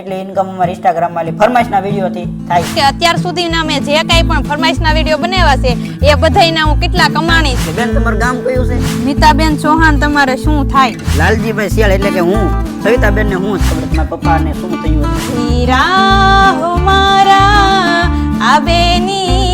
એટલી ઇન્કમ અમારી ઇન્સ્ટાગ્રામમાં લી ફરમાઈશના વિડીયોથી થાય. કે અત્યાર સુધીના મેં જે કાંઈ પણ ફરમાઈશના વીડિયો બનાવ્યા છે એ બધાયના હું કેટલા કમાણી છે. બેન તમારું ગામ કયું છે? નીતાબેન ચૌહાણ તમારે શું થાય? લાલજીભાઈ શિયાળ એટલે કે હું. સવિતાબેન ને હું ખબર પપ્પા પપ્પાને શું થયું હીરા મારા આબેની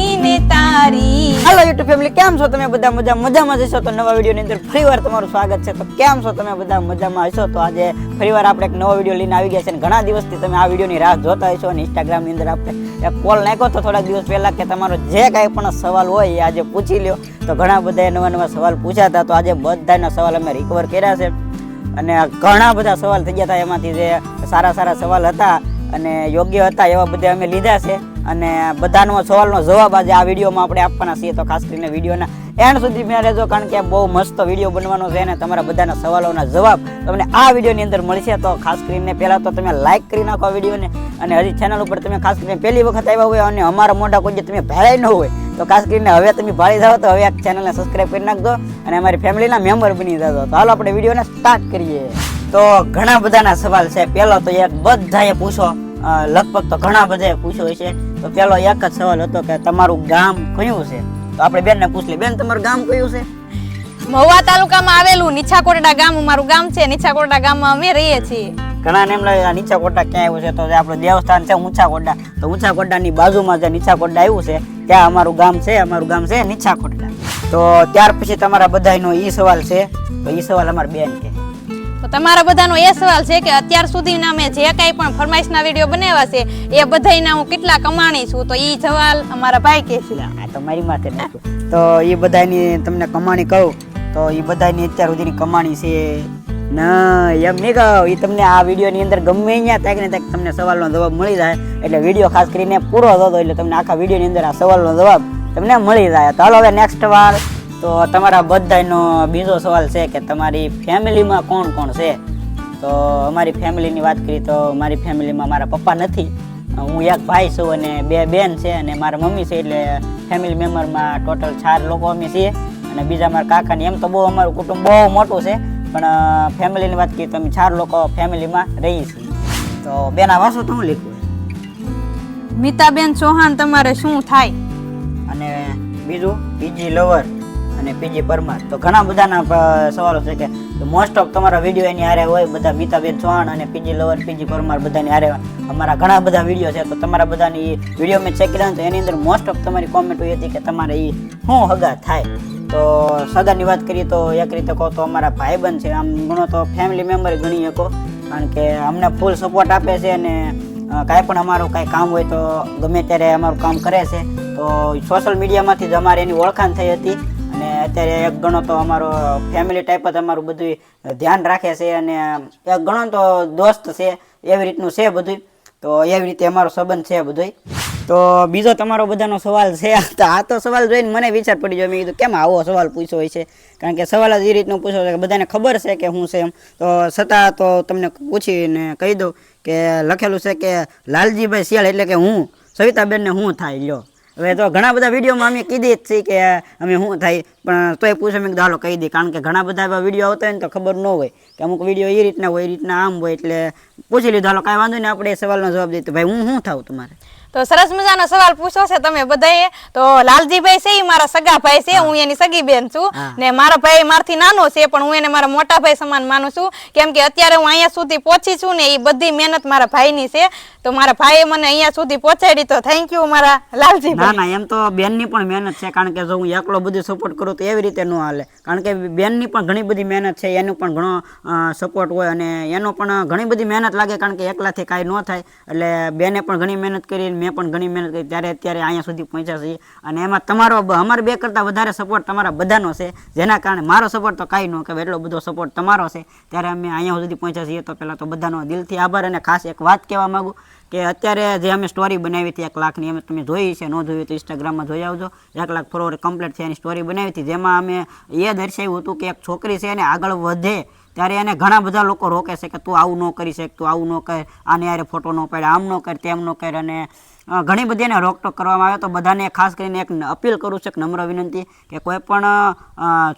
તારી હાલો યુટ્યુબ ફેમિલી કેમ છો તમે બધા? મજા મજામાં જ હશો? તો નવા વિડીયોની અંદર ફરીવાર તમારું સ્વાગત છે. તો કેમ છો તમે બધા? મજામાં હશો? તો આજે ફરીવાર આપણે એક નવો વીડિયો લઈને આવી ગયા છે અને ઘણા દિવસથી તમે આ વિડીયોની રાહ જોતા હશો અને ઇન્સ્ટાગ્રામની અંદર આપણે કોલ નાખ્યો તો થોડા દિવસ પહેલા કે તમારો જે કાંઈ પણ સવાલ હોય એ આજે પૂછી લ્યો. તો ઘણા બધા નવા નવા સવાલ પૂછ્યા તો આજે બધાના સવાલ અમે રિકવર કર્યા છે. અને ઘણા બધા સવાલ થઈ ગયા હતા. એમાંથી જે સારા સારા સવાલ હતા અને યોગ્ય હતા એવા બધા અમે લીધા છે. અને બધાનો સવાલનો જવાબ આજે આ વિડીયોમાં આપણે આપવાના છીએ. તો ખાસ કરીને વિડીયોના એન્ડ સુધી મેં રહેજો, કારણ કે બહુ મસ્ત વીડિયો બનવાનો છે અને તમારા બધાના સવાલોના જવાબ તમને આ વિડીયોની અંદર મળશે. તો ખાસ કરીને પહેલાં તો તમે લાઇક કરી નાખો વિડીયોને અને હજી ચેનલ ઉપર તમે ખાસ કરીને પહેલી વખત આવ્યા હોય અને અમારા મોઢા કોઈ તમે ભાળાય ન હોય, તો ખાસ કરીને હવે તમે ભાળી જાઓ તો હવે આ ચેનલને સબસ્ક્રાઈબ કરી નાખજો અને અમારી ફેમિલીના મેમ્બર બની જજો. તો હાલો આપણે વિડીયોને સ્ટાર્ટ કરીએ. તો ઘણા બધાના સવાલ છે. પહેલો તો એક બધાએ પૂછો. લગભગ તો ઘણા બધાએ પૂછ્યો છે તો પેલો એક જ સવાલ હતો કે તમારું ગામ કયું છે? તો આપણે બેનને પૂછ લઈએ. બેન તમારું ગામ કયું છે? મહુવા તાલુકામાં આવેલું નીચાકોટડા ગામ અમારું ગામ છે. નીચાકોટડા ગામમાં અમે રહીએ છીએ. ઘણા ને એમ લાગે નીચાકોટડા નીચા કોટા ક્યાં આવ્યું છે? તો આપણું દેવસ્થાન છે ઊંચા કોટા તો ઊંચા કોટાની બાજુમાં જે નીચા કોટા આવ્યું છે ત્યાં અમારું ગામ છે અમારું ગામ છે નીચા કોટા તો ત્યાર પછી તમારા બધાનો ઈ સવાલ છે. તો ઈ સવાલ અમારા બેન કે તો તમારા બધાનો એ સવાલ છે કે અત્યાર સુધીના મેં જે કાંઈ પણ ફરમાઈશના વીડિયો બનાવ્યા છે, એ બધાયના હું કેટલા કમાણી છું? તો એ સવાલ અમારા ભાઈ કહે છે આ તો મારી માથે તો એ બધાની તમને કમાણી કહું, તો એ બધાની અત્યાર સુધીની કમાણી છે ના, એમ નહીં કહો. એ તમને આ વિડીયોની અંદર ગમે અહીંયા ત્યાં ને ત્યાં તમને સવાલનો જવાબ મળી જાય. એટલે વીડિયો ખાસ કરીને પૂરો થતો એટલે તમને આખા વિડીયોની અંદર આ સવાલનો જવાબ તમને મળી જાય. તો હવે નેક્સ્ટ વાર તો તમારા બધાનો બીજો સવાલ છે કે તમારી ફેમિલીમાં કોણ કોણ છે? તો અમારી ફેમિલીની વાત કરી તો મારી ફેમિલીમાં મારા પપ્પા નથી. હું એક ભાઈ છું અને બે બેન છે અને મારા મમ્મી છે એટલે ફેમિલી મેમ્બરમાં ટોટલ ચાર લોકો અમે છીએ. અને બીજા મારા કાકાની એમ તો બહુ અમારું કુટુંબ બહુ મોટું છે પણ ફેમિલીની વાત કરીએ તો અમે ચાર લોકો ફેમિલીમાં રહીએ છીએ. તો બેન આ વાસો તો હું લીખું મિતાબેન ચૌહાણ તમારે શું થાય? અને બીજું બીજી લવર. અને પીજી પરમાર. તો ઘણા બધાના સવાલો છે કે મોસ્ટ ઓફ તમારા વીડિયો એની હારે હોય, બધા મીતાબેન ચૌહાણ અને પીજી લવર પીજી પરમાર બધાની હારે અમારા ઘણા બધા વીડિયો છે, તો તમારા બધાની વીડિયો મેં ચેક કર્યા તો એની અંદર મોસ્ટ ઓફ તમારી કોમેન્ટ હોય હતી કે તમારે એ શું હગા થાય. તો સગાની વાત કરીએ તો એક રીતે કહો તો અમારા ભાઈબંધ છે, આમ ગણો તો ફેમિલી મેમ્બર ગણી શકો કારણ કે અમને ફૂલ સપોર્ટ આપે છે અને કાંઈ પણ અમારું કાંઈ કામ હોય તો ગમે ત્યારે અમારું કામ કરે છે. તો સોશિયલ મીડિયામાંથી જ અમારે એની ઓળખાણ થઈ હતી. અત્યારે એક ગણો તો અમારો ફેમિલી ટાઈપ જ અમારું બધું ધ્યાન રાખે છે અને એક ગણો તો દોસ્ત છે, એવી રીતનું છે બધું તો એવી રીતે અમારો સંબંધ છે બધું તો બીજો તમારો બધાનો સવાલ છે. તો આ તો સવાલ જોઈને મને વિચાર પડી ગયો. મેં કીધું, કેમ આવો સવાલ પૂછ્યો હોય છે? કારણ કે સવાલ જ એ રીતનો પૂછ્યો છે કે બધાને ખબર છે કે હું છે એમ. તો છતાં તો તમને પૂછીને કહી દઉં કે લખેલું છે કે લાલજીભાઈ શિયાળ એટલે કે હું, સવિતાબેનને હું થાય લ્યો. હવે તો ઘણા બધા વિડીયોમાં અમે કીધી જ છે કે અમે શું થાય, પણ તોય પૂછે મેં હાલો કહી દે. કારણ કે ઘણા બધા એવા વીડિયો આવતા હોય ને તો ખબર ન હોય કે અમુક વીડિયો એ રીતના હોય એ રીતના આમ હોય, એટલે પૂછી લીધું. હાલો, કાંઈ વાંધો નહીં, આપણે એ સવાલનો જવાબ દઈએ. તો ભાઈ, હું શું થાવ તમારે? તો સરસ મજાનો સવાલ પૂછો છે તમે બધાએ. તો લાલજીભાઈ છે એ મારા સગા ભાઈ છે હું એની સગી બેન છું ને મારા ભાઈ મારથી નાનો છે પણ હું એને મારા મોટા ભાઈ સમાન માનું છું. કેમ કે અત્યારે હું અહીંયા સુધી પહોંચી છું ને એ બધી મહેનત મારા ભાઈની છે. તો મારા ભાઈએ મને અહીંયા સુધી પહોંચાડી તો થેન્ક યુ મારા ના લાલજીભાઈ. ના એમ તો બેનની પણ મહેનત છે કારણ કે જો હું એકલો બધું સપોર્ટ કરું તો એવી રીતે ન હાલે. કારણ કે બેનની પણ ઘણી બધી મહેનત છે એનું પણ ઘણો સપોર્ટ હોય અને એનો પણ ઘણી બધી મહેનત લાગે કારણ કે એકલાથી કાંઈ ન થાય. એટલે બેને પણ ઘણી મહેનત કરી અને મેં પણ ઘણી મહેનત કરી, ત્યારે અત્યારે અહીંયા સુધી પહોંચ્યા છીએ. અને એમાં તમારો અમારે બે કરતાં વધારે સપોર્ટ તમારા બધાનો છે. જેના કારણે મારો સપોર્ટ તો કાંઈ ન કહેવાય, એટલો બધો સપોર્ટ તમારો છે. ત્યારે અમે અહીંયા સુધી પહોંચ્યા છીએ, તો પહેલાં તો બધાનો દિલથી આભાર. અને ખાસ એક વાત કહેવા માગું કે અત્યારે જે અમે સ્ટોરી બનાવી હતી એક લાખની, અમે તમે જોઈ છે, ન જોઈ તો ઇન્સ્ટાગ્રામમાં જોઈ આવજો. એક લાખ ફોલોવર કમ્પ્લીટ થયાની સ્ટોરી બનાવી હતી. જેમાં અમે એ દર્શાવ્યું હતું કે એક છોકરી છે એને આગળ વધે. ત્યારે એને ઘણા બધા લોકો રોકે છે કે તું આવું ન કરી શક, તું આવું ન કર, આને યારે ફોટો ન પાડે, આમ ન કર, તેમ ન કર. અને ઘણી બધી એને રોકટોક કરવામાં આવે તો બધાને ખાસ કરીને એક અપીલ કરું છું કે નમ્ર વિનંતી કે કોઈ પણ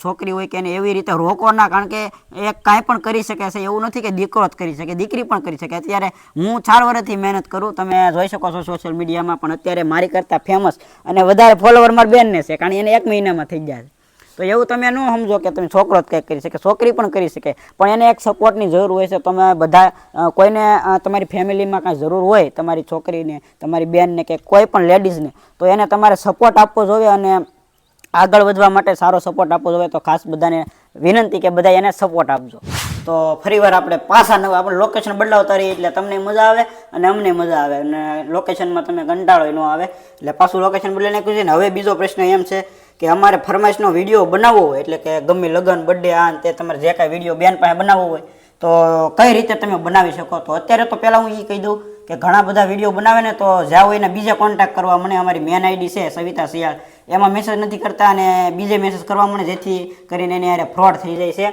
છોકરી હોય કે એને એવી રીતે રોકો ના, કારણ કે એ કાંઈ પણ કરી શકે છે, એવું નથી કે દીકરો જ કરી શકે, દીકરી પણ કરી શકે. અત્યારે હું ચાર વર્ષથી મહેનત કરું, તમે જોઈ શકો છો સોશિયલ મીડિયામાં પણ અત્યારે મારી કરતાં ફેમસ અને વધારે ફોલોવર મારી બેનને છે, કારણ એને એક મહિનામાં થઈ જાય છે. તો એવું તમે ન સમજો કે તમે છોકરો જ કંઈક કરી શકે, છોકરી પણ કરી શકે. પણ એને એક સપોર્ટની જરૂર હોય છે. તમે બધા કોઈને તમારી ફેમિલીમાં કાંઈ જરૂર હોય, તમારી છોકરીને, તમારી બેનને કે કોઈ પણ લેડીઝને, તો એને તમારે સપોર્ટ આપવો જોઈએ અને આગળ વધવા માટે સારો સપોર્ટ આપવો જોઈએ. તો ખાસ બધાને વિનંતી કે બધા એને સપોર્ટ આપજો. તો ફરીવાર આપણે પાછા નવા આપણે લોકેશન બદલાવતા રહીએ એટલે તમને મજા આવે અને અમને મજા આવે. અને લોકેશનમાં તમે કંટાળો ન આવે. એટલે પાછું લોકેશન બદલી નાખ્યું છે ને હવે બીજો પ્રશ્ન એમ છે કે અમારે ફરમાઈશનો વીડિયો બનાવવો હોય, એટલે કે ગમે લગ્ન બર્થડે આ તે તમારે જે કાંઈ વીડિયો બેન પાસે બનાવવો હોય, તો કઈ રીતે તમે બનાવી શકો? તો અત્યારે તો પહેલાં હું એ કહી દઉં કે ઘણા બધા વીડિયો બનાવે ને તો હોય એને બીજા કોન્ટેક્ટ કરવા. મને અમારી મેન આઈડી છે સવિતા સિયાળ એમાં મેસેજ નથી કરતા અને બીજે મેસેજ કરવા મને જેથી કરીને એને યારે ફ્રોડ થઈ જાય છે.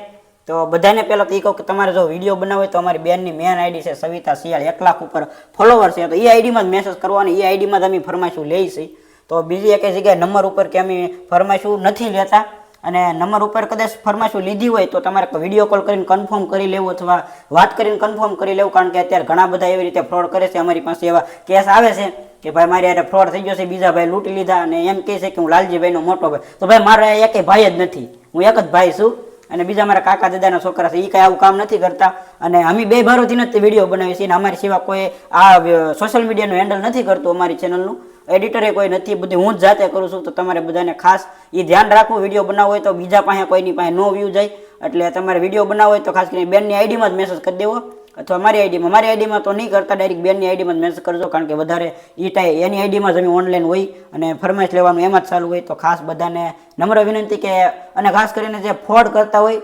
તો બધાને પહેલાં તો એ કહું કે તમારે જો વીડિયો બનાવવો તો અમારી બેનની મેન આઈડી છે સવિતા સિયાળ એક લાખ ઉપર ફોલોવર છે. તો એ આઈડીમાં જ મેસેજ કરવાનો, એ આઈડીમાં જ અમે ફરમાઈશું લઈ તો બીજી એક જગ્યાએ નંબર ઉપર કે અમે ફરમાઈશું નથી લેતા. અને નંબર ઉપર કદાચ ફરમાઈશું લીધી હોય તો તમારે વીડિયો કોલ કરીને કન્ફર્મ કરી લેવું અથવા વાત કરીને કન્ફર્મ કરી લેવું, કારણ કે અત્યારે ઘણા બધા એવી રીતે ફ્રોડ કરે છે. અમારી પાસે એવા કેસ આવે છે કે ભાઈ મારી યારે ફ્રોડ થઈ ગયો છે, બીજા ભાઈ લૂંટી લીધા અને એમ કહે છે કે હું લાલજીભાઈનો મોટો ભાઈ. તો ભાઈ મારો એક ભાઈ જ નથી. હું એક જ ભાઈ છું. અને બીજા મારા કાકા દાદાના છોકરા છે એ કાંઈ આવું કામ નથી કરતા. અને અમે બે ભારોથી નથી વીડિયો બનાવીએ છીએ અમારી સિવાય કોઈ આ સોશિયલ મીડિયાનું હેન્ડલ નથી કરતું અમારી ચેનલનું એડિટરે કોઈ નથી, બધી હું જ જાતે કરું છું, તો તમારે બધાને ખાસ એ ધ્યાન રાખવું, વીડિયો બનાવવો હોય તો બીજા પાસે કોઈની પાસે નો વ્યૂ જાય. એટલે તમારે વીડિયો બનાવવો હોય તો ખાસ કરીને બેનની આઈડીમાં જ મેસેજ કરી દેવો. અથવા મારી આઈડીમાં મારી આઈડીમાં તો નહીં કરતા ડાયરેક્ટ બેનની આઈડીમાં જ મેસેજ કરજો, કારણ કે વધારે એ ટાઈ એની આઈડીમાં જ અમે ઓનલાઈન હોય અને ફરમાઈશ લેવાનું એમાં જ ચાલુ હોય. તો ખાસ બધાને નમ્ર વિનંતી કે, અને ખાસ કરીને જે ફ્રોડ કરતા હોય,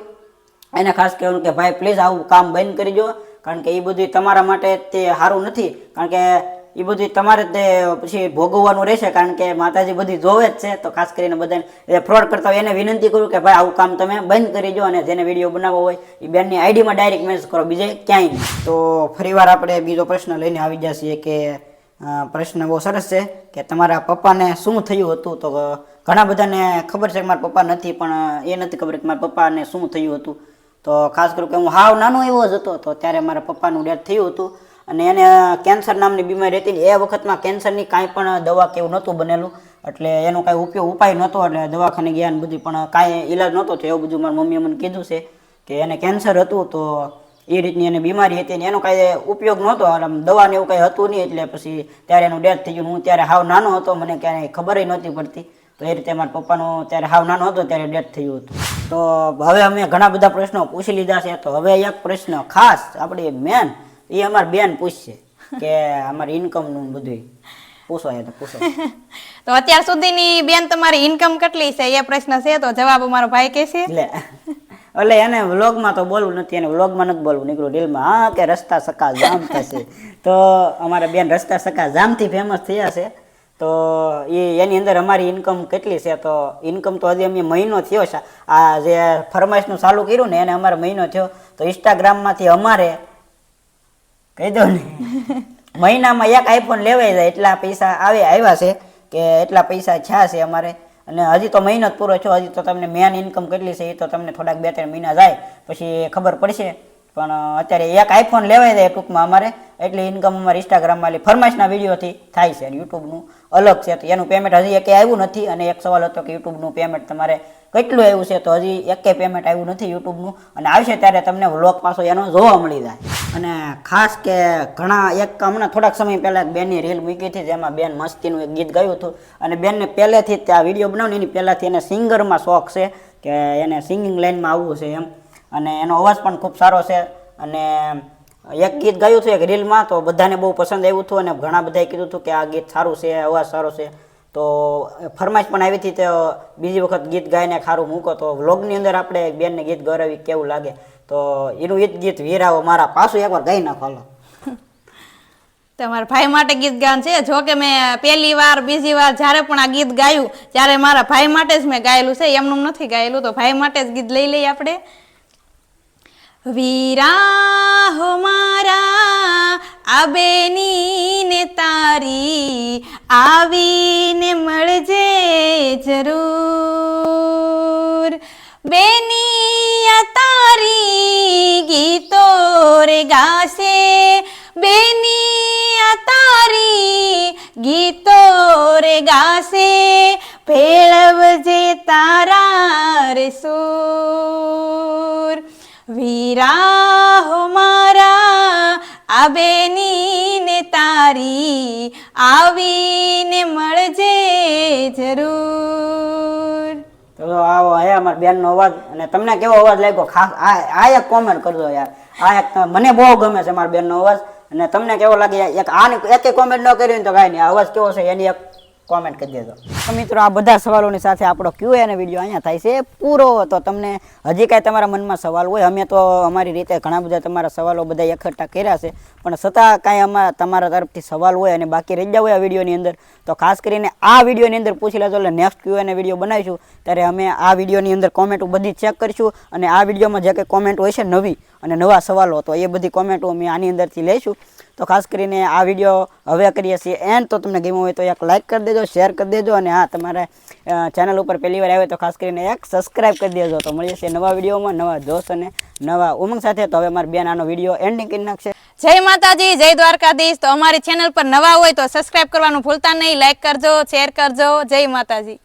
એને ખાસ કહેવાનું કે, ભાઈ પ્લીઝ આવું કામ બંધ કરી દો. કારણ કે એ બધું તમારા માટે તે સારું નથી. કારણ કે એ બધું તમારે તે પછી ભોગવવાનું રહેશે, કારણ કે માતાજી બધી જોવે જ છે, તો ખાસ કરીને બધાને ફ્રોડ કરતા હોય એને વિનંતી કરું કે ભાઈ, આવું કામ તમે બંધ કરી દો અને જેને વીડિયો બનાવવો હોય એ બેનની આઈડીમાં ડાયરેક્ટ મેસેજ કરો, બીજે ક્યાંય તો ફરીવાર આપણે બીજો પ્રશ્ન લઈને આવી છીએ કે પ્રશ્ન બહુ સરસ છે કે તમારા પપ્પાને શું થયું હતું? તો ઘણા બધાને ખબર છે કે મારા પપ્પા નથી, પણ એ નથી ખબર કે મારા પપ્પાને શું થયું હતું? તો ખાસ કરું કે હું હાવ નાનો એવો જ હતો, તો ત્યારે મારા પપ્પાનું ડેથ થયું હતું. અને એને કેન્સર નામની બીમારી હતી એ વખતમાં કેન્સરની કાંઈ પણ દવા કે એવું નહોતું બનેલું. એટલે એનો કાંઈ ઉપયોગ, ઉપાય નહોતો, એટલે દવાખાને ગયા ને બધી, પણ કાંઈ ઈલાજ નહોતો થયો. એવું બધું મારી મમ્મીએ મને કીધું છે કે એને કેન્સર હતું તો એ રીતની એને બીમારી હતી ને એનો કાંઈ ઉપયોગ નહોતો. આમ દવાને એવું કાંઈ હતું નહીં, એટલે પછી ત્યારે એનું ડેથ થઈ ગયું હું ત્યારે હાવ નાનો હતો, મને ક્યાંય ખબર નહોતી પડતી. તો એ રીતે મારા પપ્પાનો ત્યારે હાવ નાનો હતો, ત્યારે ડેથ થયું હતું. તો હવે અમે ઘણા બધા પ્રશ્નો પૂછી લીધા છે. તો હવે એક પ્રશ્ન ખાસ, આપણી મેન એ અમાર બેન પૂછશે કે અમારી ઇન્કમનું બધું પૂછો એ તો પૂછો. તો અત્યાર સુધીની બેન તમારી ઇન્કમ કેટલી છે? એ પ્રશ્ન છે તો જવાબ અમારો ભાઈ કહેશે. એટલે એટલે એને વ્લોગમાં તો બોલવું નથી એને વ્લોગમાં નથી બોલવું. નીકળું રીલમાં હા કે રસ્તા સકા જામ થશે. તો અમારા બેન રસ્તા સકા જામથી ફેમસ થયા છે. તો એ એની અંદર અમારી ઇન્કમ કેટલી છે? તો ઇન્કમ તો હજી અમે મહિનો થયો છે. આ જે ફરમાઈશનું ચાલુ કર્યું ને એને અમારે મહિનો થયો. તો ઇન્સ્ટાગ્રામમાંથી અમારે કહી દો ને. મહિનામાં એક આઈફોન લેવાય જાય, એટલા પૈસા આવે, આવ્યા છે કે એટલા પૈસા છ્યા છે અમારે. અને હજી તો મહિનો જ પૂરો છો હજી તો તમને મેન ઇન્કમ કેટલી છે એ તો તમને થોડાક બે ત્રણ મહિના જાય, પછી ખબર પડશે. પણ અત્યારે એક આઈફોન લેવાય જાય ટૂંકમાં અમારે, એટલી ઇન્કમ અમારે ઇન્સ્ટાગ્રામમાં ફરમાઈશના વિડીયોથી થાય છે યુટ્યુબનું અલગ છે. તો એનું પેમેન્ટ હજી એકે આવ્યું નથી અને એક સવાલ હતો કે યુટ્યુબનું પેમેન્ટ તમારે કેટલું આવ્યું છે? તો હજી એકે પેમેન્ટ આવ્યું નથી યુટ્યુબનું. અને આવશે ત્યારે તમને વ્લોગ પાછો એનો જોવા મળી જાય. અને ખાસ કે ઘણા, એક હમણાં થોડાક સમય પહેલાં એક બેનની રીલ મૂકી હતી, જેમાં બેન મસ્તીનું એક ગીત ગાયું હતું. અને બેનને પહેલેથી જ આ વીડિયો બનાવને એની પહેલાંથી એને સિંગરમાં શોખ છે કે એને સિંગિંગ લાઈનમાં આવવું છે એમ. અને એનો અવાજ પણ ખૂબ સારો છે. અને એક ગીત ગાયું હતું એક રીલમાં, તો બધાને બહુ પસંદ આવ્યું હતું અને ઘણા બધાએ કીધું હતું કે આ ગીત સારું છે અવાજ સારો છે. તો ફરમાઈશ પણ આવી હતી તો બીજી વખત ગીત ગાઈને ખારું મૂકો. તો વ્લોગની અંદર આપણે બેનને ગીત ગૌરવી, કેવું લાગે? તો એનું એ ગીત વીરાવો, મારા પાછું એકવાર ગાઈ નાખો તમારા ભાઈ માટે ગીત ગાન છે. જો કે મેં પહેલી વાર, બીજી વાર જ્યારે પણ આ ગીત ગાયું, ત્યારે મારા ભાઈ માટે જ મેં ગાયેલું છે. એમનું નથી ગાયેલું, તો ભાઈ માટે જ ગીત લઈ લઈએ આપણે. વીરા હો મારા આ બેની ને તારી, આવીને મળજે જરૂર. બેની આ તારી ગીતો રે ગાશે, બેની આ તારી ગીતો રે ગાશે, ભેળવજે તારા રે સુર. વીરા હો મારા, આ બેની ને તારી આવીને મળજે જરૂર. તો આવો હે અમારા બેનનો અવાજ. અને તમને કેવો અવાજ લાગ્યો? ખાસ આ એક કોમેન્ટ કરજો યાર. આ એક મને બહુ ગમે છે મારા બેનનો અવાજ. અને તમને કેવો લાગે? એક આની એક કોમેન્ટ ન કરી તો કાંઈ નહીં. અવાજ કેવો છે? એની એક કોમેન્ટ કરી દેજો. તો મિત્રો, આ બધા સવાલોની સાથે આપણો ક્યુ અને વીડિયો અહીંયા થાય છે. પૂરો તો તમને હજી કાંઈ તમારા મનમાં સવાલ હોય, અમે તો અમારી રીતે ઘણા બધા તમારા સવાલો બધા એકઠા કર્યા છે. પણ છતાં કાંઈ અમારા, તમારા તરફથી સવાલ હોય અને બાકી રહી જાવ હોય આ વિડીયોની અંદર, તો ખાસ કરીને આ વિડીયોની અંદર પૂછી લેજો. એટલે નેક્સ્ટ ક્યુ અને વીડિયો બનાવીશું. ત્યારે અમે આ વિડીયોની અંદર કોમેન્ટો બધી ચેક કરીશું અને આ વિડીયોમાં જે કંઈ કોમેન્ટ હોય છે નવી અને નવા સવાલો, તો એ બધી કોમેન્ટો અમે આની અંદરથી લઈશું. તો ખાસ કરીને આ વીડિયો હવે કરીએ છીએ એન્ડ તો તમને ગમ્યું હોય તો એક લાઇક કરી દેજો શેર કરી દેજો અને હા, તમારે ચેનલ ઉપર પહેલી વાર આવે તો ખાસ કરીને એક સબસ્ક્રાઇબ કરી દેજો. તો મળીએ છીએ નવા વિડીયોમાં, નવા જોશ અને નવા ઉમંગ સાથે. તો હવે મારા બેન આનો વીડિયો એન્ડિંગ કરી નાખશે. જય માતાજી, જય દ્વારકાધીશ. તો અમારી ચેનલ પર નવા હોય તો સબસ્ક્રાઇબ કરવાનું ભૂલતા નહીં. લાઇક કરજો શેર કરજો. જય માતાજી.